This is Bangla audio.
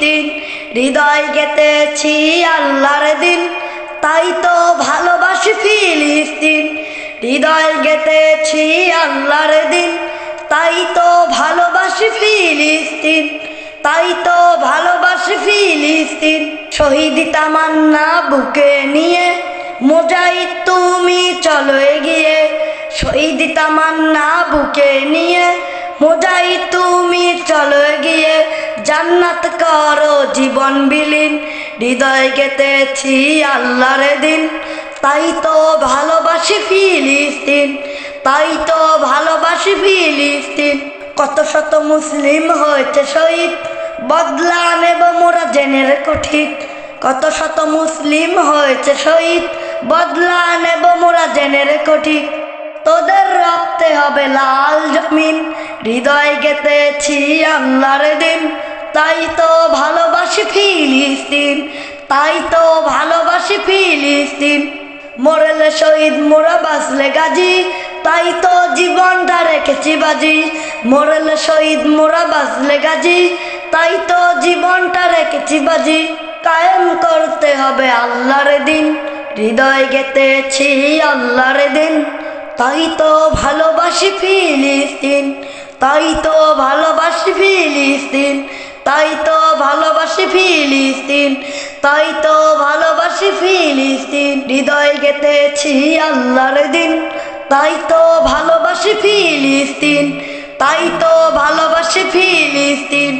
ফিলিস্তিন হৃদয় গেতেছি আল্লাহর দিন। তাই তো ভালোবাসি ফিলিস্তিন। হৃদয় গেতেছি আল্লাহর দিন। তাই তো ভালোবাসি ফিলিস্তিন। তাই তো ভালোবাসি ফিলিস্তিন। শহীদ তামান্না বুকে নিয়ে মোজাইদ তুমি চলো এগিয়ে। শহীদ তামান্না বুকে নিয়ে মোজাই তুমি করো জীবন বিলীন, হৃদয় গেতেছি আল্লাহর দিন। তাই তো ভালোবাসি ফিলিস্তিন, তাই তো ভালোবাসি ফিলিস্তিন। কত শত মুসলিম হয়েছে শহীদ বদলা নেব মোরা জেনে রেখো ঠিক কত শত মুসলিম হয়েছে শহীদ বদলা নেব মোরা জেনে রেখো ঠিক তোদের রক্তে হবে লাল জমিন, হৃদয় গেতেছি আল্লাহর দিন। তাই তো ভালোবাসি ফিলিস্তিন, তাই তো ভালোবাসি ফিলিস্তিন। মরেলে শহীদ মোরা বাঁচলে গাজী, তাই তো জীবনটা রেখেছি বাজি। মরেলে শহীদ মোরা বাঁচলে গাজী, তাই তো জীবনটা রেখেছি বাজি। কায়েম করতে হবে আল্লাহর দিন, হৃদয় গেতেছি আল্লাহর দিন। তাই তো ভালোবাসি ফিলিস্তিন, তাই তো ভালোবাসি ফিলিস্তিন। তাই তো ভালোবাসি ফিলিস্তিন, তাই তো ভালোবাসি ফিলিস্তিন। হৃদয় গেতেছি আল্লাহর দিন, তাই তো ভালোবাসি ফিলিস্তিন, তাই তো ভালোবাসি ফিলিস্তিন।